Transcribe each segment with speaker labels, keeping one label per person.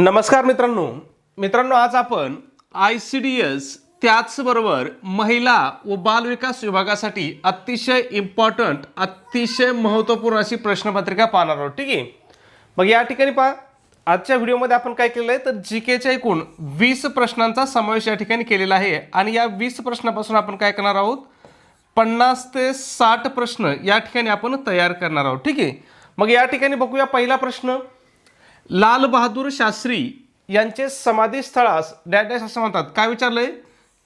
Speaker 1: नमस्कार मित्रांनो. मित्रांनो आज आपण आय सी डी एस त्याचबरोबर महिला व बालविकास विभागासाठी अतिशय इम्पॉर्टंट अतिशय महत्त्वपूर्ण अशी प्रश्नपत्रिका पाहणार आहोत. ठीक आहे? मग या ठिकाणी पहा. आजच्या व्हिडिओमध्ये आपण काय केलं आहे? तर जी केच्या एकूण वीस प्रश्नांचा समावेश या ठिकाणी केलेला आहे आणि या वीस प्रश्नापासून आपण काय करणार आहोत? पन्नास ते साठ प्रश्न या ठिकाणी आपण तयार करणार आहोत. ठीक आहे? मग या ठिकाणी बघूया पहिला प्रश्न. लालबहादूर शास्त्री यांचे समाधी स्थळास डॅश असं म्हणतात. काय विचारलंय?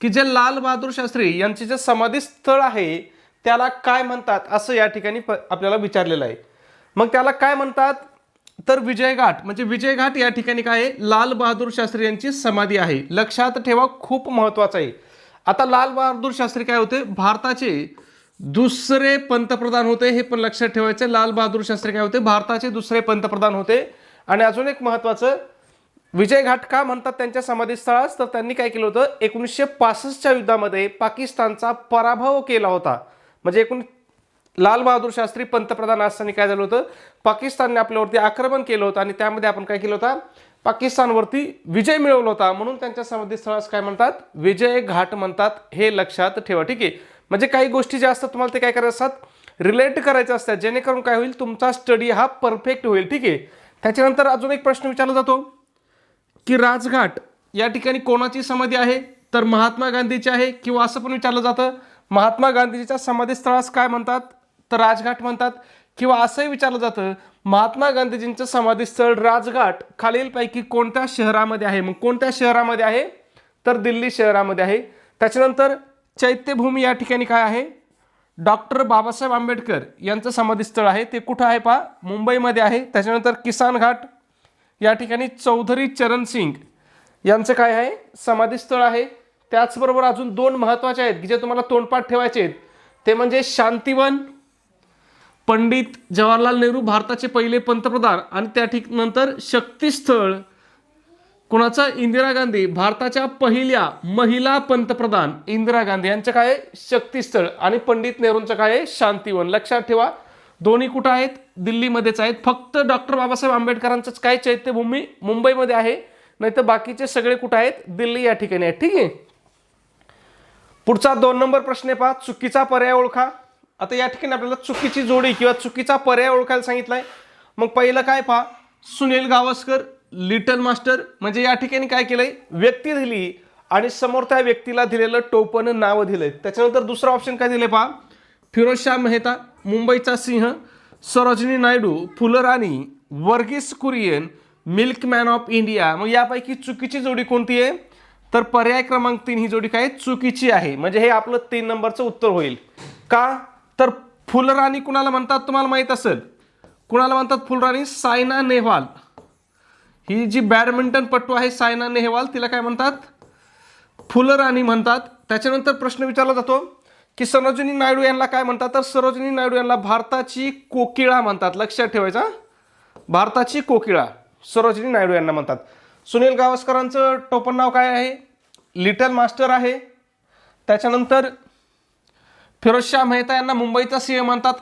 Speaker 1: की जे लाल बहादूर शास्त्री यांचे जे समाधी स्थळ आहे त्याला काय म्हणतात असं या ठिकाणी प आपल्याला विचारलेलं आहे. मग त्याला काय म्हणतात? तर विजयघाट म्हणजे विजयघाट या ठिकाणी काय आहे? लाल बहादूर शास्त्री यांची समाधी आहे. लक्षात ठेवा खूप महत्त्वाचं आहे. आता लाल बहादूर शास्त्री काय होते? भारताचे दुसरे पंतप्रधान होते हे पण लक्षात ठेवायचं लाल बहादूर शास्त्री काय होते? भारताचे दुसरे पंतप्रधान होते. आणि अजून एक महत्त्वाचं विजयघाट का म्हणतात त्यांच्या समाधीस्थळास तर त्यांनी काय केलं होतं? एकोणीसशे पासष्टच्या युद्धामध्ये पाकिस्तानचा पराभव केला होता. म्हणजे एकूण लाल बहादूर शास्त्री पंतप्रधान असताना काय झालं होतं? पाकिस्तानने आपल्यावरती आक्रमण केलं होतं आणि त्यामध्ये आपण काय केलं होतं? पाकिस्तानवरती विजय मिळवला होता. म्हणून त्यांच्या समाधीस्थळास काय म्हणतात? विजय घाट म्हणतात. हे लक्षात ठेवा. ठीक आहे? म्हणजे काही गोष्टी ज्या असतात तुम्हाला ते काय करायचं असतात? रिलेट करायच्या असतात. जेणेकरून काय होईल? तुमचा स्टडी हा परफेक्ट होईल. ठीक आहे? त्याच्यानंतर अजून एक प्रश्न विचारला जातो की राजघाट या ठिकाणी कोणाची समाधी आहे? तर महात्मा गांधीची आहे किंवा असं पण विचारलं जातं महात्मा गांधीजीच्या समाधीस्थळास काय म्हणतात? तर राजघाट म्हणतात. किंवा असंही विचारलं जातं महात्मा गांधीजींचं समाधीस्थळ राजघाट खालीलपैकी कोणत्या शहरामध्ये आहे? मग कोणत्या शहरामध्ये आहे? तर दिल्ली शहरामध्ये आहे. त्याच्यानंतर चैत्यभूमी या ठिकाणी काय आहे? डॉक्टर बाबासाहेब आंबेडकर यांचं समाधीस्थळ आहे. ते कुठं आहे पहा? मुंबईमध्ये आहे. त्याच्यानंतर किसान घाट या ठिकाणी चौधरी चरण सिंग यांचं काय आहे? समाधीस्थळ आहे. त्याचबरोबर अजून दोन महत्त्वाचे आहेत की जे तुम्हाला तोंडपाठ ठेवायचे आहेत. ते म्हणजे शांतिवन पंडित जवाहरलाल नेहरू भारताचे पहिले पंतप्रधान आणि त्या ठिक नंतर शक्तीस्थळ कुणाचा? इंदिरा गांधी. भारताच्या पहिल्या महिला पंतप्रधान इंदिरा गांधी. यांचं काय आहे? शक्तीस्थळ. आणि पंडित नेहरूंचं काय आहे? शांतिवन. लक्षात ठेवा दोन्ही कुठं आहेत? दिल्लीमध्येच आहेत. फक्त डॉक्टर बाबासाहेब आंबेडकरांचंच काय चैत्यभूमी मुंबईमध्ये आहे. नाही तर बाकीचे सगळे कुठं आहेत? दिल्ली या ठिकाणी आहेत. ठीक आहे? पुढचा दोन नंबर प्रश्न आहे पहा. चुकीचा पर्याय ओळखा. आता या ठिकाणी आपल्याला चुकीची जोडी किंवा चुकीचा पर्याय ओळखायला सांगितलाय. मग पहिलं काय पहा? सुनील गावस्कर लिटल मास्टर म्हणजे या ठिकाणी काय केलंय? व्यक्ती दिली आणि समोर त्या व्यक्तीला दिलेलं टोपण नाव दिलंय. त्याच्यानंतर दुसरं ऑप्शन काय दिलंय पहा? फिरोजशाह मेहता मुंबईचा सिंह सरोजिनी नायडू फुलराणी Verghese Kurien milkman of India. मग यापैकी चुकीची जोडी कोणती आहे? तर पर्याय क्रमांक तीन ही जोडी काय? चुकीची आहे. म्हणजे हे आपलं तीन नंबरचं उत्तर होईल. का? तर फुलराणी कुणाला म्हणतात? तुम्हाला माहीत असेल. कुणाला म्हणतात? फुलराणी सायना नेहवाल. ही जी बॅडमिंटन पट्टू आहे सायना नेहवाल तिला काय म्हणतात? फुलराणी म्हणतात. त्याच्यानंतर प्रश्न विचारला जातो की सरोजिनी नायडू यांना काय म्हणतात? तर सरोजिनी नायडू यांना भारताची कोकिळा म्हणतात. लक्षात ठेवायचा भारताची कोकिळा सरोजिनी नायडू यांना म्हणतात. सुनील गावस्करांचं टोपण नाव काय आहे? लिटल मास्टर आहे. त्याच्यानंतर फिरोजशाह मेहता यांना मुंबईचा सिंह म्हणतात.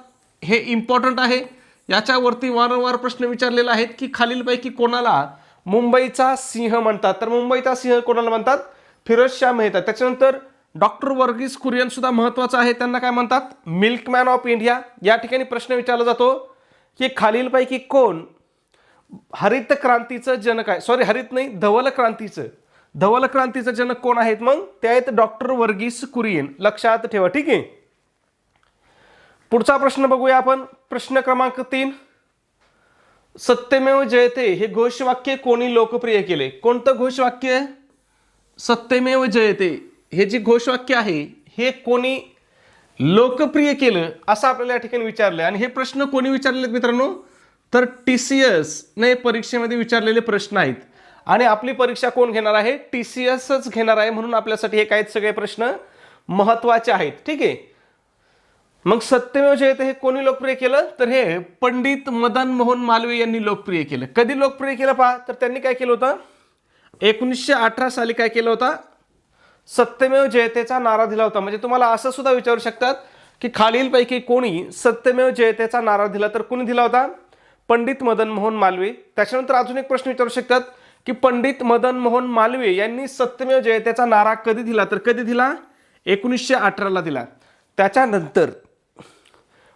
Speaker 1: हे इम्पॉर्टंट आहे. याच्यावरती वारंवार प्रश्न विचारलेला आहेत की खालीलपैकी कोणाला मुंबईचा सिंह म्हणतात? तर मुंबईचा सिंह कोणाला म्हणतात? फिरोजशाह मेहता त्याच्यानंतर डॉक्टर वर्गीस कुरियन सुद्धा महत्त्वाचं आहे. त्यांना काय म्हणतात? Milkman of India. या ठिकाणी प्रश्न विचारला जातो की खालीलपैकी कोण? हरित क्रांतीचं जनक आहे. सॉरी हरित नाही धवल क्रांतीचं. धवल क्रांतीचं जनक कोण आहेत मग? ते आहेत डॉक्टर वर्गीस कुरियन. लक्षात ठेवा ठीक आहे? पुढचा प्रश्न बघूया आपण. प्रश्न क्रमांक तीन. सत्यमेव जयते हे घोषवाक्य कोणी लोकप्रिय केले? कोणतं घोषवाक्य? सत्यमेव जयते हे जे घोषवाक्य आहे हे कोणी लोकप्रिय केलं असं आपल्याला या ठिकाणी विचारलं आणि हे प्रश्न कोणी विचारले मित्रांनो? तर टी सी एस ने परीक्षेमध्ये विचारलेले प्रश्न आहेत. आणि आपली परीक्षा कोण घेणार आहे? टी सी एसच घेणार आहे म्हणून आपल्यासाठी हे काही सगळे प्रश्न? महत्त्वाचे आहेत. ठीक आहे? मग सत्यमेव जयते हे कोणी लोकप्रिय केलं? तर हे पंडित मदन मोहन मालवीय यांनी लोकप्रिय केलं. कधी लोकप्रिय केलं पहा? तर त्यांनी काय केलं होतं? एकोणीसशे अठरा साली काय केलं होतं? सत्यमेव जयतेचा नारा दिला होता. म्हणजे तुम्हाला असं सुद्धा विचारू शकतात की खालीलपैकी कोणी सत्यमेव जयतेचा नारा दिला तर कोणी दिला होता? पंडित मदन मोहन मालवीय त्याच्यानंतर अजून एक प्रश्न विचारू शकतात की पंडित मदन मोहन मालवीय यांनी सत्यमेव जयतेचा नारा कधी दिला? तर कधी दिला? एकोणीसशे अठराला दिला. त्याच्यानंतर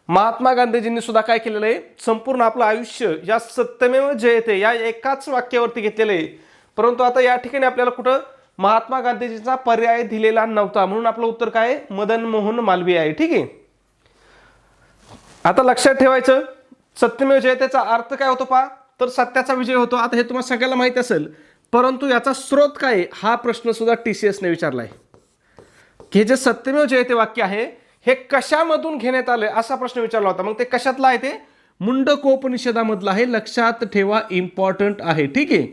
Speaker 1: महात्मा गांधीजींनी सुद्धा काय केलेलं आहे? संपूर्ण आपलं आयुष्य या सत्यमेव जयते या एकाच वाक्यावरती घेतलेलं आहे. परंतु आता या ठिकाणी आपल्याला कुठं महात्मा गांधीजींचा पर्याय दिलेला नव्हता. म्हणून आपलं उत्तर काय मदन मोहन मालवीय आहे. ठीक आहे? आता लक्षात ठेवायचं सत्यमेव जयतेचा अर्थ काय होतो पा तर सत्याचा विजय होतो. आता हे तुम्हाला सगळ्याला माहिती असेल. परंतु याचा स्रोत काय हा प्रश्न सुद्धा टी सी एसने विचारला आहे की हे जे सत्यमेव जयते वाक्य आहे हे कशामधून घेण्यात आलंय असा प्रश्न विचारला होता. मग ते कशातला आहे ते? मुंडकोपनिषदामधलं आहे. लक्षात ठेवा इम्पॉर्टंट आहे. ठीक आहे?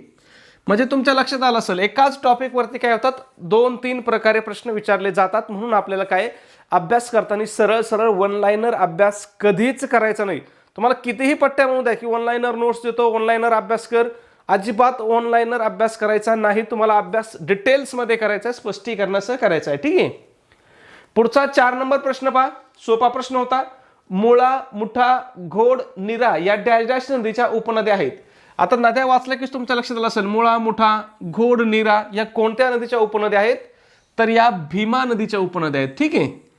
Speaker 1: म्हणजे तुमच्या लक्षात आलं असेल एकाच टॉपिकवरती काय होतात? दोन तीन प्रकारे प्रश्न विचारले जातात. म्हणून आपल्याला काय? अभ्यास करताना सरळ सरळ वन लाईनर अभ्यास कधीच करायचा नाही. तुम्हाला कितीही पट्ट्या म्हणू द्या की वन लाईनर नोट्स देतो ऑनलाईनर अभ्यास कर. अजिबात ऑनलाईनर अभ्यास करायचा नाही. तुम्हाला अभ्यास डिटेल्समध्ये करायचा आहे स्पष्टीकरणासह करायचा आहे. ठीक आहे? पुढचा चार नंबर प्रश्न पहा. सोपा प्रश्न होता. मुळा मुठा घोड निरा या डॅश डॅश नदीच्या उपनद्या आहेत. आता नद्या वाचल्या की तुमच्या लक्षात आलं असेल. मुळा मुठा घोड निरा या कोणत्या नदीच्या उपनद्या आहेत? तर या भीमा नदीच्या उपनद्या आहेत. ठीक आहे?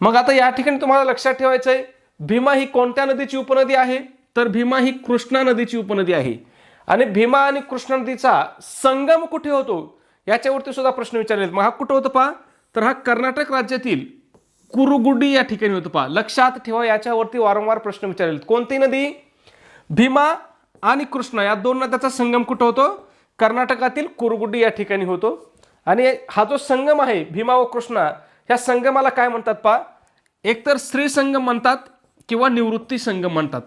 Speaker 1: मग आता या ठिकाणी तुम्हाला लक्षात ठेवायचं आहे भीमा ही कोणत्या नदीची उपनदी आहे? तर भीमा ही कृष्णा नदीची उपनदी आहे. आणि भीमा आणि कृष्णा नदीचा संगम कुठे होतो? याच्यावरती सुद्धा प्रश्न विचारले मग हा कुठं होतं पहा? तर हा कर्नाटक राज्यातील कुरुगुडी या ठिकाणी होतो पहा. लक्षात ठेवा याच्यावरती वारंवार प्रश्न विचारले कोणती नदी? भीमा आणि कृष्णा या दोन नद्याचा संगम कुठं होतो? कर्नाटकातील कुरुगुडी या ठिकाणी होतो. आणि हा जो संगम आहे भीमा व कृष्णा ह्या संगमाला काय म्हणतात पहा? एकतर स्त्री संगम म्हणतात किंवा निवृत्ती संगम म्हणतात.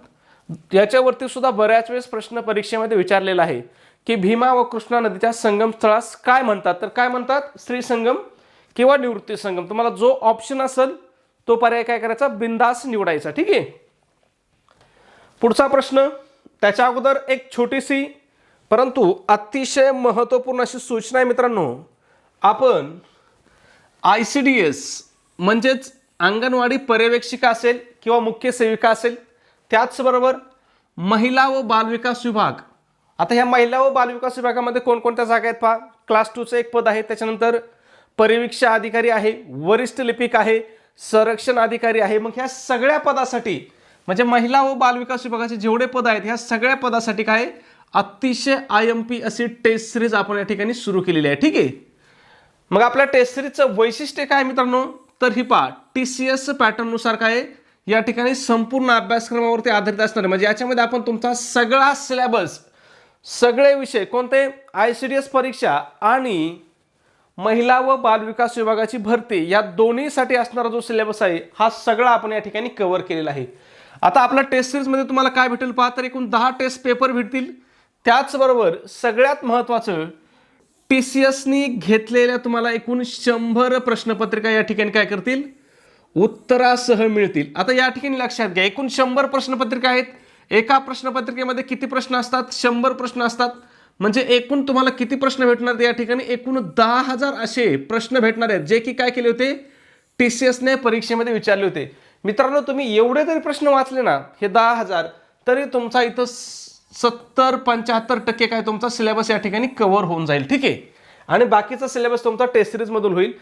Speaker 1: याच्यावरती सुद्धा बऱ्याच वेळेस प्रश्न परीक्षेमध्ये विचारलेला आहे की भीमा व कृष्णा नदीच्या संगम स्थळास काय म्हणतात? तर काय म्हणतात? स्त्री संगम किंवा निवृत्ती संगम. तुम्हाला जो ऑप्शन असेल तो पर्याय काय करायचा? बिंदास निवडायचा. ठीक आहे? पुढचा प्रश्न. त्याच्या अगोदर एक छोटीशी परंतु अतिशय महत्त्वपूर्ण अशी सूचना आहे मित्रांनो. आपण आय सी डी एस म्हणजेच अंगणवाडी पर्यवेक्षिका असेल किंवा मुख्य सेविका असेल त्याचबरोबर महिला व बालविकास विभाग. आता ह्या महिला व बालविकास विभागामध्ये कोणकोणत्या जागा आहेत पहा? क्लास टूचं एक पद आहे त्याच्यानंतर परिवीक्षा अधिकारी आहे वरिष्ठ लिपिक आहे संरक्षण अधिकारी आहे. मग ह्या सगळ्या पदासाठी म्हणजे महिला व बालविकास विभागाचे जेवढे पद आहेत ह्या सगळ्या पदासाठी काय अतिशय आय एम पी अशी टेस्ट सिरीज आपण या ठिकाणी सुरू केलेली आहे. ठीक आहे? मग आपल्या टेस्ट सिरीजचं वैशिष्ट्य काय मित्रांनो? तर ही पहा टी सी एस पॅटर्ननुसार काय या ठिकाणी संपूर्ण अभ्यासक्रमावरती आधारित असणार आहे. म्हणजे याच्यामध्ये आपण तुमचा सगळा सिलेबस सगळे विषय कोणते? आय सी डी एस परीक्षा आणि महिला व बालविकास विभागाची भरती या दोन्हीसाठी असणारा जो सिलेबस आहे हा सगळा आपण या ठिकाणी कव्हर केलेला आहे. आता आपल्या टेस्ट सिरीजमध्ये तुम्हाला काय भेटेल पहा तर एकूण दहा टेस्ट पेपर भेटतील. त्याचबरोबर सगळ्यात महत्त्वाचं टी सी एसनी घेतलेल्या तुम्हाला एकूण शंभर प्रश्नपत्रिका या ठिकाणी काय करतील? उत्तरासह मिळतील. आता या ठिकाणी लक्षात घ्या एकूण शंभर प्रश्नपत्रिका आहेत. एका प्रश्नपत्रिकेमध्ये किती प्रश्न असतात? शंभर प्रश्न असतात. म्हणजे एकूण तुम्हाला किती प्रश्न भेटणार आहेत या ठिकाणी? एकूण दहा हजार असे प्रश्न भेटणार आहेत जे की काय केले होते? टी सी एसने परीक्षेमध्ये विचारले होते. मित्रांनो तुम्ही एवढे जरी प्रश्न वाचले ना हे दहा हजार तरी तुमचा इथं सत्तर पंच्याहत्तर टक्के काय तुमचा सिलेबस या ठिकाणी कव्हर होऊन जाईल ठीक आहे? आणि बाकीचा सिलेबस तुमचा टेस्ट सिरीजमधून होईल.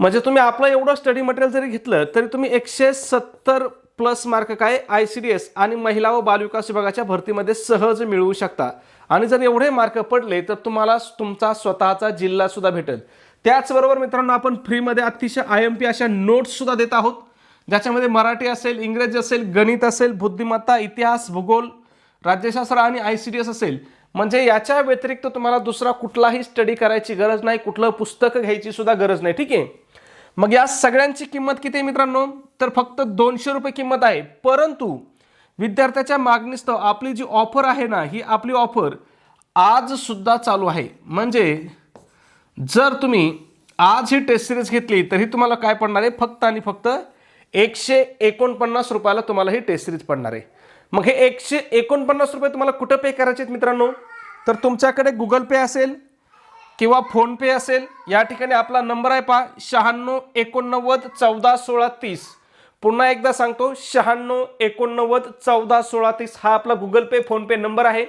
Speaker 1: म्हणजे तुम्ही आपलं एवढं स्टडी मटेरियल जरी घेतलं तरी तुम्ही एकशे सत्तर प्लस मार्क काय? आय सी डी एस आणि महिला व बालविकास विभागाच्या भरतीमध्ये सहज मिळवू शकता. आणि जर एवढे मार्क पडले तर तुम्हाला तुमचा स्वतःचा जिल्हा सुद्धा भेटेल. त्याचबरोबर मित्रांनो आपण फ्रीमध्ये अतिशय आय एम पी अशा नोट्स सुद्धा देत आहोत. ज्याच्यामध्ये मराठी असेल इंग्रजी असेल गणित असेल बुद्धिमत्ता इतिहास भूगोल राज्यशास्त्र आणि आय सी डी एस असेल. म्हणजे याच्या व्यतिरिक्त तुम्हाला दुसरा कुठलाही स्टडी करायची गरज नाही कुठलं पुस्तक घ्यायची सुद्धा गरज नाही. ठीक आहे? मग या सगळ्यांची किंमत किती आहे मित्रांनो? तर फक्त दोनशे रुपये किंमत आहे. परंतु विद्यार्थ्याच्या मागणीस्तव आपली जी ऑफर आहे ना ही आपली ऑफर आज सुद्धा चालू आहे. म्हणजे जर तुम्ही आज ही टेस्ट सिरीज घेतली तर ही तुम्हाला काय पडणार आहे? फक्त आणि फक्त एकशे एकोणपन्नास रुपयाला तुम्हाला ही टेस्ट सिरीज पडणार आहे. मग हे एकशे एकोणपन्नास रुपये तुम्हाला कुठं पे करायचे आहेत मित्रांनो? तर तुमच्याकडे गुगल पे असेल किंवा फोनपे असेल. या ठिकाणी आपला नंबर आहे पहा शहाण्णव एकोणनव्वद चौदा सोळा तीस. पुन्हा एकदा सांगतो शहाण्णव एकोणनव्वद चौदा सोळा तीस हा आपला गुगल पे फोनपे नंबर आहे.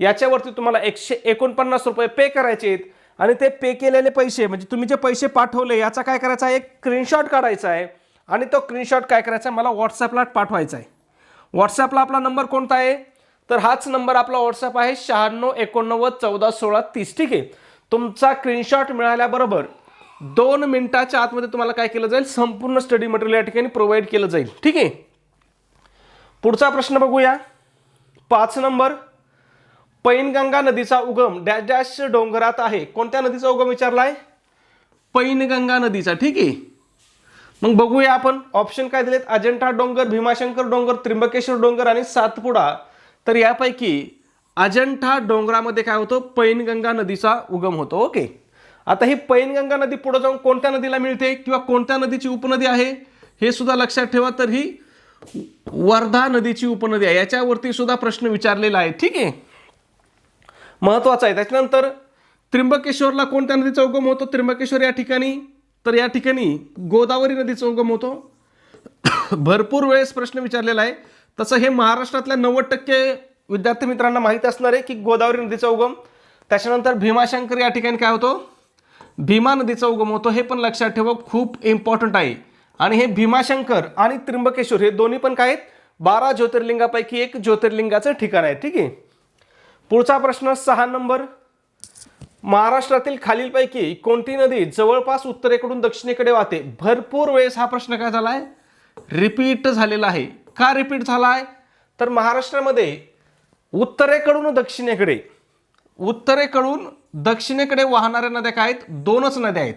Speaker 1: याच्यावरती तुम्हाला एकशे एकोणपन्नास रुपये पे करायचे आहेत. आणि ते पे केलेले पैसे म्हणजे तुम्ही जे पैसे पाठवले याचा काय करायचा आहे? एक स्क्रीनशॉट काढायचा आहे. आणि तो स्क्रीनशॉट काय करायचा आहे? मला व्हॉट्सॲपला पाठवायचा आहे. व्हॉट्सॲपला आपला नंबर कोणता आहे? तर हाच नंबर आपला व्हॉट्सअप आहे शहाण्णव एकोणनव्वद चौदा सोळा तीस. ठीक आहे? तुमचा स्क्रीनशॉट मिळाल्याबरोबर दोन मिनिटाच्या आतमध्ये तुम्हाला काय केलं जाईल? संपूर्ण स्टडी मटेरियल या ठिकाणी प्रोव्हाइड केलं जाईल. ठीक आहे? पुढचा प्रश्न बघूया. पाच नंबर. पैनगंगा नदीचा उगम डॅश डॅश डोंगरात आहे. कोणत्या नदीचा उगम विचारलाय? पैनगंगा नदीचा. ठीक आहे? मग बघूया आपण. ऑप्शन काय दिलेत? अजंठा डोंगर भीमाशंकर डोंगर त्र्यंबकेश्वर डोंगर आणि सातपुडा. तर यापैकी अजंठा डोंगरामध्ये काय होतं? पैनगंगा नदीचा उगम होतो. ओके? आता ही पैनगंगा नदी पुढे जाऊन कोणत्या नदीला मिळते किंवा कोणत्या नदीची उपनदी आहे हे सुद्धा लक्षात ठेवा. तर ही वर्धा नदीची उपनदी आहे. याच्यावरती सुद्धा प्रश्न विचारलेला आहे. ठीक आहे? महत्वाचं आहे. त्याच्यानंतर त्र्यंबकेश्वरला कोणत्या नदीचा उगम होतो? त्र्यंबकेश्वर या ठिकाणी. तर या ठिकाणी गोदावरी नदीचा उगम होतो. भरपूर वेळेस प्रश्न विचारलेला आहे. तसं हे महाराष्ट्रातल्या नव्वद टक्के विद्यार्थी मित्रांना माहीत असणार आहे की गोदावरी नदीचा उगम. त्याच्यानंतर भीमाशंकर या ठिकाणी काय होतो? भीमा नदीचा उगम होतो हे पण लक्षात ठेवा खूप इम्पॉर्टंट आहे. आणि हे भीमाशंकर आणि त्र्यंबकेश्वर हे दोन्ही पण काय आहेत? बारा ज्योतिर्लिंगापैकी एक ज्योतिर्लिंगाचं ठिकाण आहे ठीक आहे? पुढचा प्रश्न सहा नंबर. महाराष्ट्रातील खालीलपैकी कोणती नदी जवळपास उत्तरेकडून दक्षिणेकडे वाहते? भरपूर वेळेस हा प्रश्न काय झाला आहे रिपीट झालेला आहे. का रिपीट झाला आहे तर महाराष्ट्रामध्ये उत्तरेकडून दक्षिणेकडे उत्तरेकडून दक्षिणेकडे वाहणाऱ्या नद्या काय आहेत? दोनच नद्या आहेत.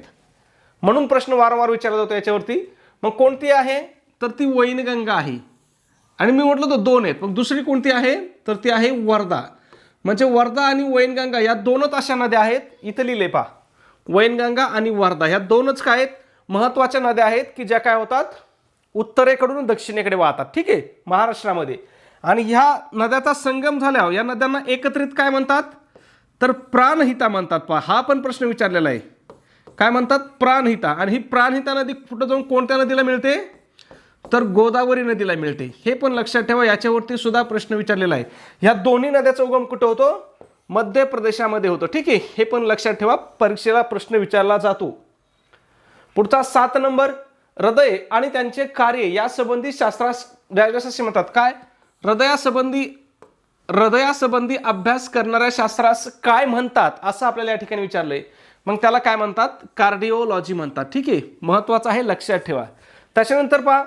Speaker 1: म्हणून प्रश्न वारंवार विचारला जातो याच्यावरती. मग कोणती आहे? तर ती वैनगंगा आहे. आणि मी म्हटलं तर दोन आहेत. मग दुसरी कोणती आहे? तर ती आहे वर्धा. म्हणजे वर्धा आणि वैनगंगा या दोनच अशा नद्या आहेत. इथं लिहिले पा वैनगंगा आणि वर्धा ह्या दोनच काय आहेत? महत्त्वाच्या नद्या आहेत की ज्या काय होतात? उत्तरेकडून दक्षिणेकडे वाहतात. ठीक आहे? महाराष्ट्रामध्ये. आणि ह्या नद्याचा संगम झाल्यावर या नद्यांना एकत्रित काय म्हणतात? तर प्राणहिता म्हणतात पहा. हा पण प्रश्न विचारलेला आहे. काय म्हणतात? प्राणहिता. आणि ही प्राणहिता नदी कुठं जाऊन कोणत्या नदीला मिळते? तर गोदावरी नदीला मिळते. हे पण लक्षात ठेवा. याच्यावरती सुद्धा प्रश्न विचारलेला आहे. ह्या दोन्ही नद्याचा उगम कुठं होतो? मध्य प्रदेशामध्ये होतो. ठीक आहे? हे पण लक्षात ठेवा. परीक्षेला प्रश्न विचारला जातो. पुढचा सात नंबर. हृदय आणि त्यांचे कार्य यासंबंधी शास्त्रास असे म्हणतात. काय? हृदयासंबंधी हृदयासंबंधी अभ्यास करणाऱ्या शास्त्रास काय म्हणतात असं आपल्याला या ठिकाणी विचारलंय. मग त्याला काय म्हणतात? कार्डिओलॉजी म्हणतात. ठीक आहे? महत्वाचं आहे लक्षात ठेवा. त्याच्यानंतर पहा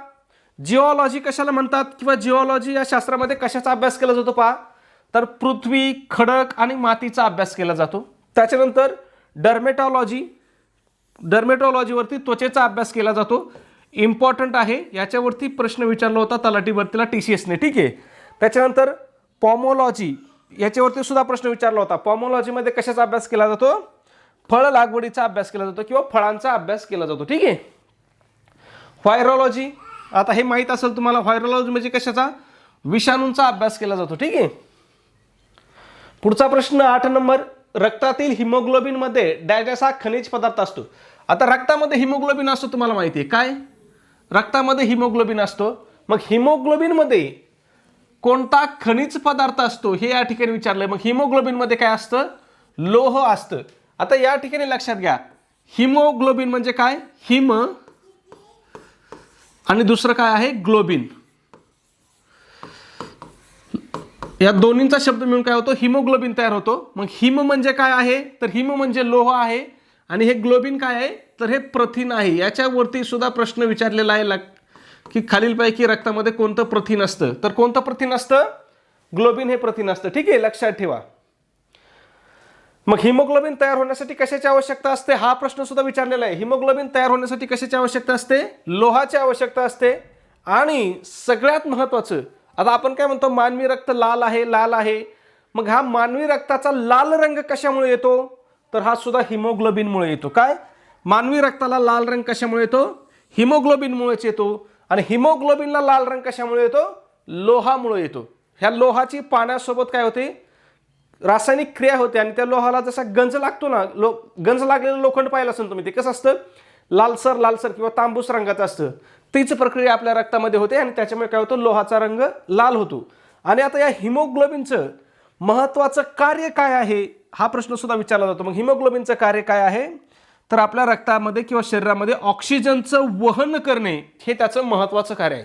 Speaker 1: जिओलॉजी कशाला म्हणतात किंवा जिओलॉजी या शास्त्रामध्ये कशाचा अभ्यास केला जातो पहा? तर पृथ्वी खडक आणि मातीचा अभ्यास केला जातो. त्याच्यानंतर डर्मेटॉलॉजी डर्मेटॉलॉजीवरती त्वचेचा अभ्यास केला जातो. इम्पॉर्टंट आहे याच्यावरती प्रश्न विचारला होता तलाठी भरतीला टी सी एसने ठीक आहे? त्याच्यानंतर पॉमोलॉजी याच्यावरती सुद्धा प्रश्न विचारला होता. पॉमोलॉजीमध्ये कशाचा अभ्यास केला जातो? फळ लागवडीचा अभ्यास केला जातो किंवा फळांचा अभ्यास केला जातो. ठीक आहे? व्हायरोलॉजी आता हे माहीत असेल तुम्हाला व्हायरोलॉजी म्हणजे कशाचा? विषाणूंचा अभ्यास केला जातो. ठीक आहे? पुढचा प्रश्न आठ नंबर रक्तातील हिमोग्लोबिनमध्ये डॅश हा खनिज पदार्थ असतो. आता रक्तामध्ये हिमोग्लोबिन असतो तुम्हाला माहिती आहे. काय? रक्तामध्ये हिमोग्लोबिन असतो. मग हिमोग्लोबिनमध्ये कोणता खनिज पदार्थ असतो हे या ठिकाणी विचारलंय. मग हिमोग्लोबिनमध्ये काय असतं? लोह असतं. आता या ठिकाणी लक्षात घ्या. हिमोग्लोबिन म्हणजे काय? हिम आणि दुसरं काय आहे? ग्लोबिन. या दोन्हींचा शब्द मिळून काय होतो? हिमोग्लोबिन तयार होतो. मग हिम म्हणजे काय आहे? तर हिम म्हणजे लोह आहे. आणि हे ग्लोबिन काय आहे? तर हे प्रथिन आहे. याच्यावरती सुद्धा प्रश्न विचारलेला आहे की खालीलपैकी रक्तामध्ये कोणतं प्रथिन असतं? तर कोणतं प्रथिन असतं? ग्लोबिन हे प्रथिन असतं. ठीक आहे लक्षात ठेवा. मग हिमोग्लोबिन तयार होण्यासाठी कशाची आवश्यकता असते? हा प्रश्न सुद्धा विचारलेला आहे. हिमोग्लोबिन तयार होण्यासाठी कशाची आवश्यकता असते? लोहाची आवश्यकता असते. आणि सगळ्यात महत्त्वाचं आता आपण काय म्हणतो मानवी रक्त लाल आहे लाल आहे. मग हा मानवी रक्ताचा लाल रंग कशामुळे येतो? तर हा सुद्धा हिमोग्लोबिनमुळे येतो. काय? मानवी रक्ताला लाल रंग कशामुळे येतो? हिमोग्लोबिनमुळेच येतो. आणि हिमोग्लोबिनला लाल रंग कशामुळे येतो? लोहामुळे येतो. ह्या लोहाची पाण्यासोबत काय होते? रासायनिक क्रिया होते आणि त्या लोहाला जसा गंज लागतो ना लो गंज लागलेलं लोखंड पाहिलं असेल तुम्ही ते कसं असतं? लालसर लालसर किंवा तांबूस रंगाचं असतं. तीच प्रक्रिया आपल्या रक्तामध्ये होते आणि त्याच्यामुळे काय होतं? लोहाचा रंग लाल होतो. आणि आता या हिमोग्लोबिनचं महत्त्वाचं कार्य काय आहे? हा प्रश्न सुद्धा विचारला जातो. मग हिमोग्लोबिनचं कार्य काय आहे? तर आपल्या रक्तामध्ये किंवा शरीरामध्ये ऑक्सिजनचं वहन करणे हे त्याचं महत्त्वाचं कार्य आहे.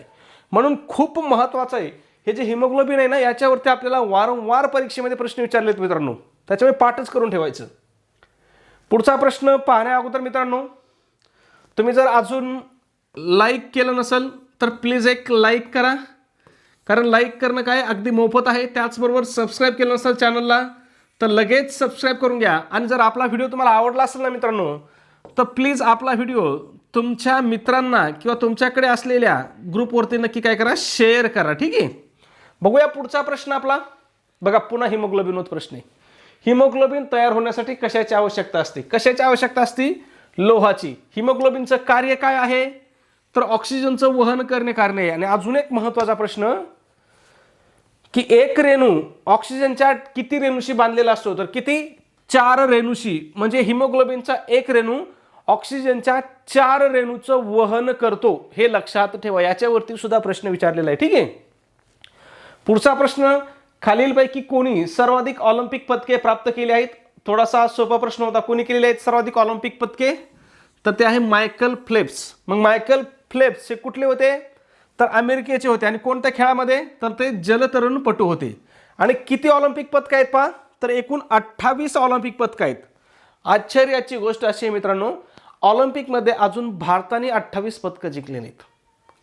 Speaker 1: म्हणून खूप महत्त्वाचं आहे. हे जे हिमोग्लोबिन आहे ना याच्यावरती आपल्याला वारंवार परीक्षेमध्ये प्रश्न विचारलेत मित्रांनो. त्याच्यामुळे पाठच करून ठेवायचं. पुढचा प्रश्न पाहण्या अगोदर मित्रांनो. तुम्ही जर अजून लाईक केलं नसेल तर प्लीज एक लाईक करा. कारण लाईक करणं काय अगदी मोफत आहे. त्याचबरोबर सबस्क्राईब केलं नसेल चॅनलला तर लगेच सबस्क्राईब करून घ्या. आणि जर आपला व्हिडिओ तुम्हाला आवडला असेल ना मित्रांनो तर प्लीज आपला व्हिडिओ तुमच्या मित्रांना किंवा तुमच्याकडे असलेल्या ग्रुपवरती नक्की काय करा शेअर करा ठीक आहे? बघूया पुढचा प्रश्न आपला. बघा पुन्हा हिमोग्लोबिनवर प्रश्न आहे. हिमोग्लोबिन तयार होण्यासाठी कशाची आवश्यकता असते? कशाची आवश्यकता असते? लोहाची. हिमोग्लोबिनचं कार्य काय आहे? तर ऑक्सिजनचं वहन करणे कारण आहे. आणि अजून एक महत्त्वाचा प्रश्न की एक रेणू ऑक्सिजनच्या किती रेणूशी बांधलेला असतो? तर किती? चार रेणूशी म्हणजे हिमोग्लोबिनचा एक रेणू ऑक्सिजनच्या चार रेणूचं वहन करतो हे लक्षात ठेवा. याच्यावरती सुद्धा प्रश्न विचारलेला आहे. ठीक आहे? पुढचा प्रश्न खालीलपैकी कोणी सर्वाधिक ऑलिम्पिक पदके प्राप्त केली आहेत? थोडासा सोपा प्रश्न होता. कोणी केलेले आहेत सर्वाधिक ऑलिम्पिक पदके? तर ते आहे मायकल फ्लेप्स. मग मायकल फ्लेप्स हे कुठले होते? तर अमेरिकेचे होते. आणि कोणत्या खेळामध्ये? तर ते जलतरणपटू होते. आणि किती ऑलिम्पिक पदकं आहेत पहा? तर एकूण अठ्ठावीस ऑलिम्पिक पदकं आहेत. आश्चर्याची गोष्ट अशी आहे मित्रांनो ऑलिम्पिकमध्ये अजून भारताने अठ्ठावीस पदकं जिंकले नाहीत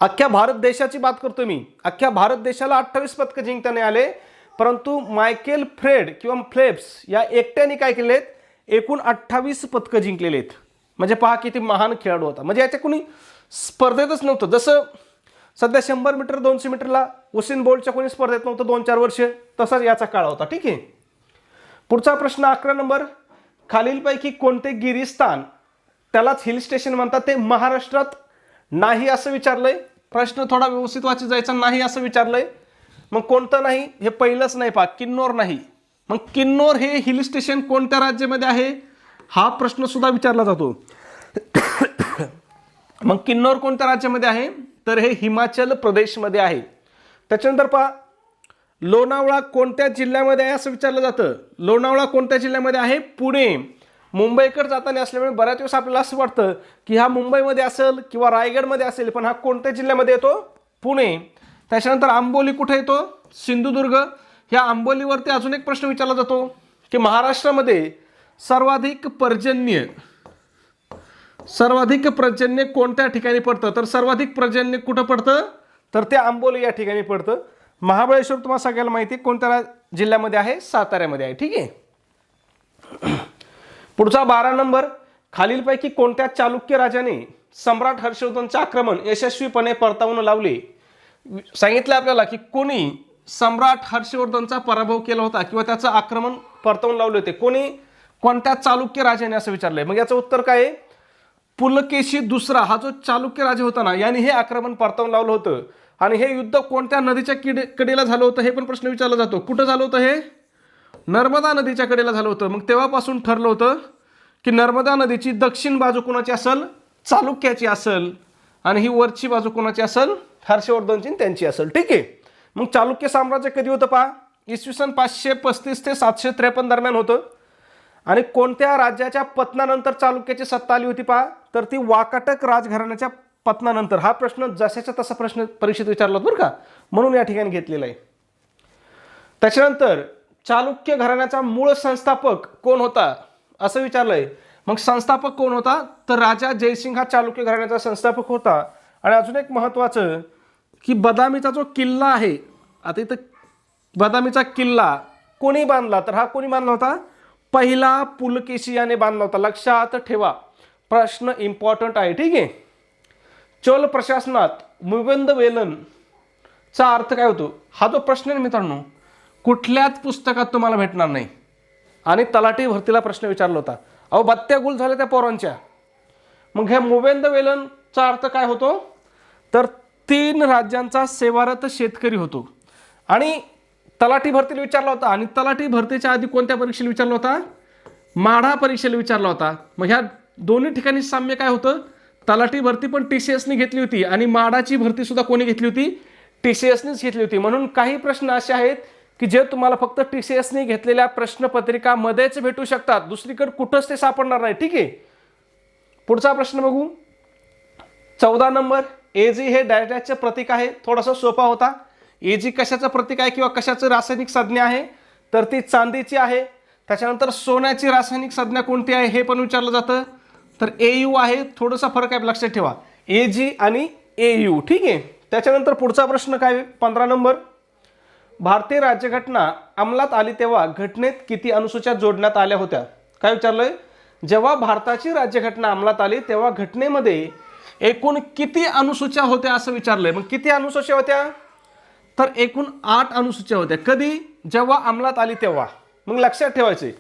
Speaker 1: अख्ख्या भारत देशाची बात करतो मी. अख्ख्या भारत देशाला अठ्ठावीस पदकं जिंकता नाही आले परंतु मायकेल फ्रेड किंवा फ्लेप्स या एकट्याने काय केले आहेत? एकूण अठ्ठावीस पदकं जिंकलेले आहेत. म्हणजे पहा किती महान खेळाडू होता. म्हणजे याच्या कोणी स्पर्धेतच नव्हतं. जसं सध्या शंभर मीटर दोनशे मीटरला उसिन बोल्टच्या कोणी स्पर्धेत नव्हतं दोन चार वर्ष तसाच याचा काळ होता. ठीक आहे? पुढचा प्रश्न अकरा नंबर. खालीलपैकी कोणते गिरीस्थान त्यालाच हिल स्टेशन म्हणतात ते? महाराष्ट्रात नाही असं विचारलंय. प्रश्न थोडा व्यवस्थित वाचित जायचा नाही असं विचारलंय. मग कोणतं नाही? हे पहिलंच नाही पा किन्नोर नाही. मग किन्नोर हे हिल स्टेशन कोणत्या राज्यामध्ये आहे? हा प्रश्न सुद्धा विचारला जातो. मग किन्नोर कोणत्या राज्यामध्ये आहे? तर हे हिमाचल प्रदेशमध्ये आहे. त्याच्यानंतर पहा. लोणावळा कोणत्या जिल्ह्यामध्ये आहे असं विचारलं जातं. लोणावळा कोणत्या जिल्ह्यामध्ये आहे? पुणे. मुंबईकडे जाताना असल्यामुळे बऱ्याच वेळेस आपल्याला असं वाटतं की हा मुंबईमध्ये असेल किंवा रायगडमध्ये असेल पण हा कोणत्या जिल्ह्यामध्ये येतो? पुणे. त्याच्यानंतर आंबोली कुठे येतो? सिंधुदुर्ग. ह्या आंबोलीवरती अजून एक प्रश्न विचारला जातो की महाराष्ट्रामध्ये सर्वाधिक पर्जन्य सर्वाधिक पर्जन्य कोणत्या ठिकाणी पडतं? तर सर्वाधिक पर्जन्य कुठं पडतं? तर ते आंबोली या ठिकाणी पडतं. महाबळेश्वर तुम्हाला सगळ्याला माहिती आहे कोणत्या जिल्ह्यामध्ये आहे? साताऱ्यामध्ये आहे ठीक आहे? पुढचा बारा नंबर खालीलपैकी कोणत्या चालुक्य राजाने सम्राट हर्षवर्धनचे आक्रमण यशस्वीपणे परतावून लावले? सांगितलं आपल्याला की कोणी सम्राट हर्षवर्धनचा पराभव केला होता किंवा त्याचं आक्रमण परतावून लावले होते? कोणी? कोणत्या चालुक्य राजाने असं विचारलंय? मग याचं उत्तर काय आहे? पुलकेशी दुसरा हा जो चालुक्य राजा होता ना याने हे आक्रमण परतावून लावलं होतं. आणि हे युद्ध कोणत्या नदीच्या किडे कडेला झालं होतं हे पण प्रश्न विचारला जातो. कुठं झालं होतं हे? नर्मदा नदीच्या कडेला झालं होतं. मग तेव्हापासून ठरलं होतं की नर्मदा नदीची दक्षिण बाजू कोणाची असेल? चालुक्याची असेल. आणि ही वरची बाजू कोणाची असेल? हर्षवर्धनची त्यांची असेल. ठीक आहे. मग चालुक्य साम्राज्य कधी होतं पहा? इसवी सन पाचशे पस्तीस ते सातशे त्रेपन्न दरम्यान होतं. आणि कोणत्या राज्याच्या पतनानंतर चालुक्याची सत्ता आली होती पहा? तर ती वाकाटक राजघराण्याच्या पतनानंतर हा प्रश्न जशाचा तसा प्रश्न परीक्षेत विचारला बरं का? म्हणून या ठिकाणी घेतलेला आहे. त्याच्यानंतर चालुक्य घराण्याचा मूळ संस्थापक कोण होता? असं विचारलंय. मग संस्थापक कोण होता? तर राजा जयसिंग हा चालुक्य घराण्याचा संस्थापक होता. आणि अजून एक महत्त्वाचं की बदामीचा जो किल्ला आहे आता इथं बदामीचा किल्ला कोणी बांधला? तर हा कोणी बांधला होता? पहिला पुलकेशी याने बांधला होता. लक्षात ठेवा. प्रश्न इम्पॉर्टंट आहे ठीक आहे? चोल प्रशासनात मुबंद वेलन चा अर्थ काय होतो? हा जो प्रश्न आहे मित्रांनो. कुठल्याच पुस्तकात तुम्हाला भेटणार नाही. आणि तलाठी भरतीला प्रश्न विचारला होता. अहो बत्त्या गुल झाल्या त्या पोरांच्या. मग ह्या मुबेंद वेलनचा अर्थ काय होतो? तर तीन राज्यांचा सेवारत शेतकरी होतो. आणि तलाठी भरतीला विचारला होता. आणि तलाठी भरतीच्या आधी कोणत्या परीक्षेला विचारला होता? माढा परीक्षेला विचारला होता. मग ह्या दोन्ही ठिकाणी साम्य काय होतं? तलाठी भरती पण टी सी एसने घेतली होती आणि माडाची भरती सुद्धा कोणी घेतली होती? टी सी एसनेच घेतली होती. म्हणून काही प्रश्न असे आहेत की जे तुम्हाला फक्त टी सी एसने घेतलेल्या प्रश्नपत्रिकामध्येच भेटू शकतात. दुसरीकडे कुठंच ते सापडणार नाही. ठीक आहे? पुढचा प्रश्न बघू. चौदा नंबर. एजी हे डायटॅचचं प्रतीक आहे. थोडासा सोपा होता. एजी कशाचं प्रतीक आहे किंवा कशाचं रासायनिक संज्ञा आहे? तर ती चांदीची आहे. त्याच्यानंतर सोन्याची रासायनिक संज्ञा कोणती आहे हे पण विचारलं जातं. तर ए यू आहे थोडासा फरक आहे लक्षात ठेवा. ए जी आणि ए यू ठीक आहे? त्याच्यानंतर पुढचा प्रश्न काय? पंधरा नंबर. भारतीय राज्यघटना अंमलात आली तेव्हा घटनेत किती अनुसूच्या जोडण्यात आल्या होत्या? काय विचारलंय? जेव्हा भारताची राज्यघटना अंमलात आली तेव्हा घटनेमध्ये एकूण किती अनुसूच्या होत्या असं विचारलंय? मग किती अनुसूच्या होत्या? तर एकूण आठ अनुसूच्या होत्या. कधी? जेव्हा अंमलात आली तेव्हा. मग लक्षात ठेवायचे.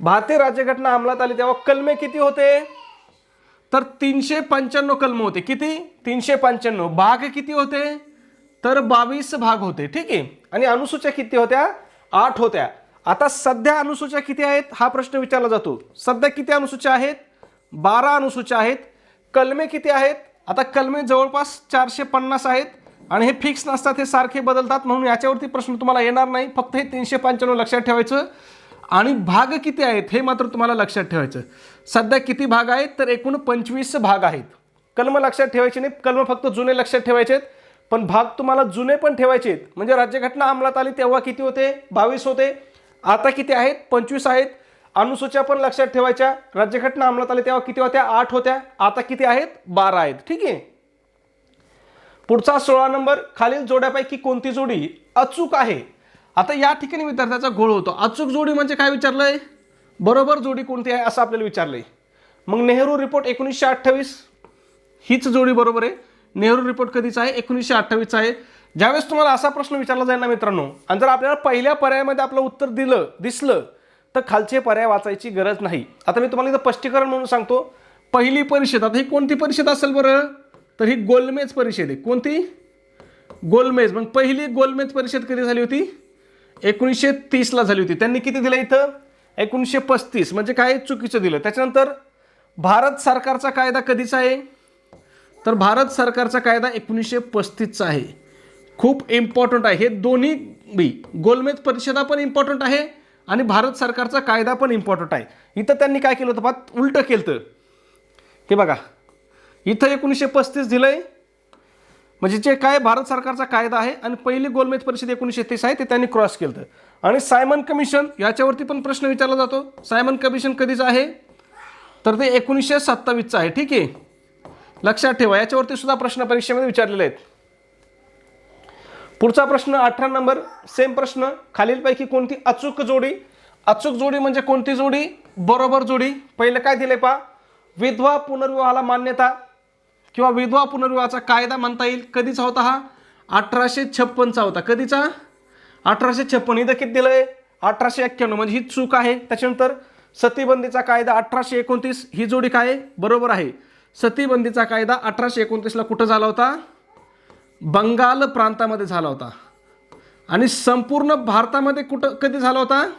Speaker 1: भारतीय राज्यघटना अंमलात आली तेव्हा कलमे किती होते? तर तीनशे पंच्याण्णव कलम होते. किती? तीनशे पंच्याण्णव. भाग किती होते? तर बावीस भाग होते. ठीक आहे? आणि अनुसूच्या किती होत्या? आठ होत्या. आता सध्या अनुसूच्या किती आहेत? हा प्रश्न विचारला जातो. सध्या किती अनुसूच्या आहेत? बारा अनुसूच्या आहेत. कलमे किती आहेत? आता कलमे जवळपास चारशे पन्नास आहेत. आणि हे फिक्स नसतात हे सारखे बदलतात. म्हणून याच्यावरती प्रश्न तुम्हाला येणार नाही. फक्त हे तीनशे पंच्याण्णव लक्षात ठेवायचं. आणि भाग किती आहेत? हे मात्र तुम्हाला लक्षात ठेवायचं. सध्या किती भाग आहेत? तर एकूण पंचवीस भाग आहेत. कलम लक्षात ठेवायचे नाही कलम फक्त जुने लक्षात ठेवायचे आहेत. पण भाग तुम्हाला जुने पण ठेवायचे आहेत. म्हणजे राज्यघटना अंमलात आली तेव्हा किती होते? बावीस होते. आता किती आहेत? पंचवीस आहेत. अनुसूच्या पण लक्षात ठेवायच्या. राज्यघटना अंमलात आली तेव्हा किती होत्या? आठ होत्या. आता किती आहेत? बारा आहेत. ठीक आहे? पुढचा सोळा नंबर. खालील जोड्यापैकी कोणती जोडी अचूक आहे? आता या ठिकाणी विद्यार्थ्याचा घोळ होतो. अचूक जोडी म्हणजे काय विचारलंय? बरोबर जोडी कोणती आहे असं आपल्याला विचारलंय. मग नेहरू रिपोर्ट एकोणीसशे अठ्ठावीस हीच जोडी बरोबर आहे. नेहरू रिपोर्ट कधीचा आहे? एकोणीसशे अठ्ठावीसचा आहे. ज्यावेळेस तुम्हाला असा प्रश्न विचारला जाईल ना मित्रांनो आणि जर आपल्याला पहिल्या पर्यायामध्ये आपलं उत्तर दिलं दिसलं तर खालचे पर्याय वाचायची गरज नाही. आता मी तुम्हाला इथं स्पष्टीकरण म्हणून सांगतो. पहिली परिषद आता ही कोणती परिषद असेल बरं? तर ही गोलमेज परिषद आहे. कोणती? गोलमेज. मग पहिली गोलमेज परिषद कधी झाली होती? एकोणीसशे तीसला झाली होती. त्यांनी किती दिलं इथं? एकोणीसशे पस्तीस म्हणजे काय चुकीचं दिलं. त्याच्यानंतर भारत सरकारचा कायदा कधीचा आहे? तर भारत सरकारचा कायदा एकोणीसशे पस्तीसचा आहे. खूप इम्पॉर्टंट आहे. हे दोन्ही बी गोलमेज परिषदा पण इम्पॉर्टंट आहे आणि भारत सरकारचा कायदा पण इम्पॉर्टंट आहे. इथं त्यांनी काय केलं होतं बा उलटं केलं तर हे बघा. इथं एकोणीसशे पस्तीस दिलं आहे म्हणजे जे काय भारत सरकारचा कायदा आहे आणि पहिली गोलमेज परिषद एकोणीसशे तीस आहे ते त्यांनी क्रॉस केलं आणि सायमन कमिशन याच्यावरती पण प्रश्न विचारला जातो. सायमन कमिशन कधीचं आहे? तर ते एकोणीसशे सत्तावीसचं आहे. ठीक आहे? लक्षात ठेवा. याच्यावरती सुद्धा प्रश्न परीक्षेमध्ये विचारलेले आहेत. पुढचा प्रश्न अठरा नंबर. सेम प्रश्न. खालीलपैकी कोणती अचूक जोडी? अचूक जोडी म्हणजे कोणती जोडी? बरोबर जोडी. पहिलं काय दिले पा विधवा पुनर्विवाहाला मान्यता किंवा विधवा पुनर्विवाहाचा कायदा म्हणता येईल. कधीचा होता हा? अठराशे छप्पनचा होता. कधीचा? अठराशे छप्पन इथं किती आहे अठराशे एक्क्याण्णव. म्हणजे ही चूक आहे. त्याच्यानंतर सतीबंदीचा कायदा अठराशे एकोणतीस ही जोडी काय आहे? बरोबर आहे. सतीबंदीचा कायदा अठराशे एकोणतीसला कुठं झाला होता? बंगाल प्रांतामध्ये झाला होता. आणि संपूर्ण भारतामध्ये कुठं कधी झाला होता?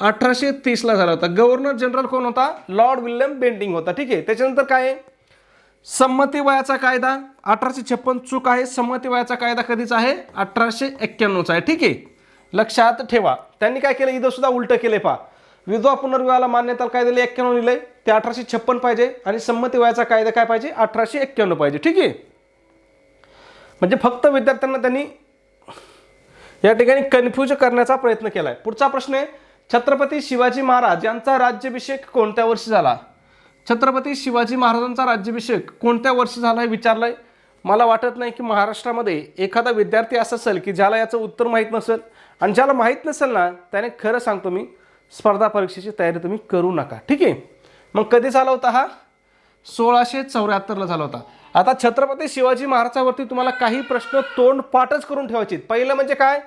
Speaker 1: अठराशे तीसला झाला होता. गव्हर्नर जनरल कोण होता? लॉर्ड विल्यम बेंडिंग होता. ठीक आहे. त्याच्यानंतर काय आहे? संमती वयाचा कायदा. अठराशे छप्पन चूक आहे. संमती वयाचा कायदा कधीचा आहे? अठराशे एक्क्याण्णवचा आहे. ठीक आहे? लक्षात ठेवा. त्यांनी काय केलं? इथं सुद्धा उलटं केलंय पहा. विधवा पुनर्विवाहाला मान्यता काय दिले एक्क्याण्णव लिहिलंय. ते अठराशे छप्पन पाहिजे. आणि संमती वयाचा कायदा काय पाहिजे? अठराशे एक्क्याण्णव पाहिजे. ठीक आहे? म्हणजे फक्त विद्यार्थ्यांना त्यांनी या ठिकाणी कन्फ्यूज करण्याचा प्रयत्न केला आहे पुढचा प्रश्न आहे छत्रपती शिवाजी महाराज यांचा राज्याभिषेक कोणत्या वर्षी झाला? छत्रपती शिवाजी महाराजांचा राज्याभिषेक कोणत्या वर्षी झाला हे विचारलंय? मला वाटत नाही की महाराष्ट्रामध्ये एखादा विद्यार्थी असा असेल की ज्याला याचं उत्तर माहीत नसेल आणि ज्याला माहीत नसेल ना त्याने खरं सांगतो मी स्पर्धा परीक्षेची तयारी तुम्ही करू नका. ठीक आहे? मग कधी झाला होता हा? सोळाशे चौऱ्याहत्तरला झाला होता. आता छत्रपती शिवाजी महाराजावरती तुम्हाला काही प्रश्न तोंडपाठच करून ठेवायचे पहिलं म्हणजे काय?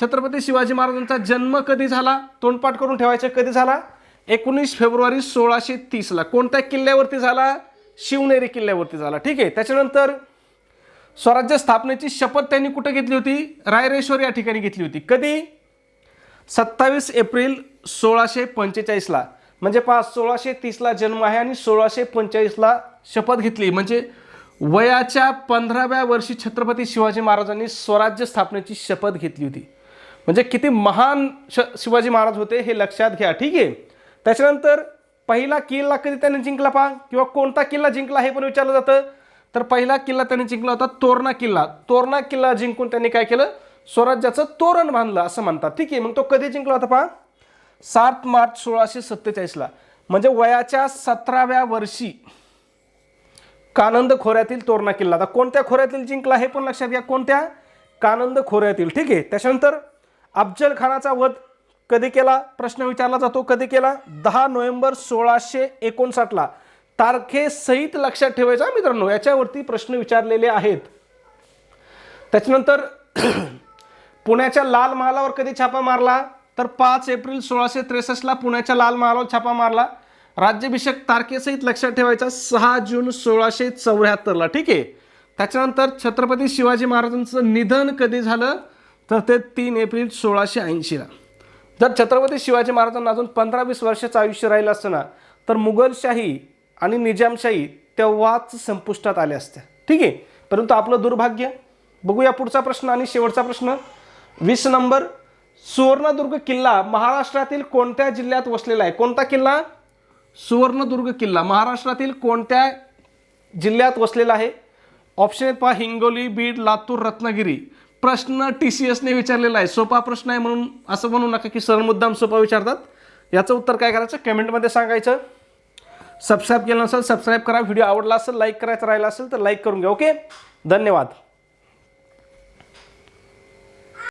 Speaker 1: छत्रपती शिवाजी महाराजांचा जन्म कधी झाला? तोंडपाठ करून ठेवायचे कधी झाला? एकोणीस फेब्रुवारी सोळाशे तीसला. कोणत्या किल्ल्यावरती झाला? शिवनेरी किल्ल्यावरती झाला. ठीक आहे? त्याच्यानंतर स्वराज्य स्थापनेची शपथ त्यांनी कुठं घेतली होती? रायरेश्वर या ठिकाणी घेतली होती. कधी? सत्तावीस एप्रिल सोळाशे पंचेचाळीसला. म्हणजे पाच सोळाशे तीसला जन्म आहे आणि सोळाशे पंचेचाळीसला शपथ घेतली. म्हणजे वयाच्या पंधराव्या वर्षी छत्रपती शिवाजी महाराजांनी स्वराज्य स्थापनेची शपथ घेतली होती. म्हणजे किती महान श शिवाजी महाराज होते हे लक्षात घ्या. ठीक आहे? त्याच्यानंतर पहिला किल्ला कधी त्याने जिंकला पहा? किंवा कोणता किल्ला जिंकला हे पण विचारलं जातं. तर पहिला किल्ला त्यांनी जिंकला होता तोरणा किल्ला. तोरणा किल्ला जिंकून त्यांनी काय केलं? स्वराज्याचं तोरण बांधलं असं म्हणतात. ठीक आहे मग तो कधी जिंकला होता पहा? सात मार्च सोळाशे सत्तेचाळीसला म्हणजे वयाच्या सतराव्या वर्षी कानंद खोऱ्यातील तोरणा किल्ला. आता कोणत्या खोऱ्यातील जिंकला हे पण लक्षात घ्या. कोणत्या? कानंद खोऱ्यातील. ठीक आहे त्याच्यानंतर अफजल खानाचा वध कधी केला? प्रश्न विचारला जातो. कधी केला? दहा नोव्हेंबर सोळाशे एकोणसाठला तारखेसहित लक्षात ठेवायचा मित्रांनो. याच्यावरती प्रश्न विचारलेले आहेत. त्याच्यानंतर पुण्याच्या लाल महालावर कधी छापा मारला? तर पाच एप्रिल सोळाशे त्रेसष्टला पुण्याच्या लाल महालावर छापा मारला. राज्याभिषेक तारखेसहित लक्षात ठेवायचा सहा जून सोळाशे चौऱ्याहत्तरला. ठीक आहे? त्याच्यानंतर छत्रपती शिवाजी महाराजांचं निधन कधी झालं? तर ते तीन एप्रिल सोळाशे ऐंशीला. जर छत्रपती शिवाजी महाराजांना अजून पंधरा वीस वर्षाचं आयुष्य राहिलं असतं ना तर मुघलशाही आणि निजामशाही तेव्हाच संपुष्टात आल्या असत्या ठीक आहे? परंतु आपलं दुर्भाग्य बघूया पुढचा प्रश्न आणि शेवटचा प्रश्न. वीस नंबर सुवर्णदुर्ग किल्ला महाराष्ट्रातील कोणत्या जिल्ह्यात वसलेला आहे? कोणता किल्ला? सुवर्णदुर्ग किल्ला महाराष्ट्रातील कोणत्या जिल्ह्यात वसलेला आहे? ऑप्शन आहेत पहा हिंगोली बीड लातूर रत्नागिरी. प्रश्न टी सी एसने विचारलेला आहे. सोपा प्रश्न आहे म्हणून असं म्हणू नका की सर मुद्दाम सोपा विचारतात. याचं उत्तर काय करायचं? कमेंटमध्ये सांगायचं. सबस्क्राईब केलं नसेल सबस्क्राईब करा. व्हिडिओ आवडला असेल लाईक करायचं राहिला असेल तर लाईक करून घ्या ओके धन्यवाद.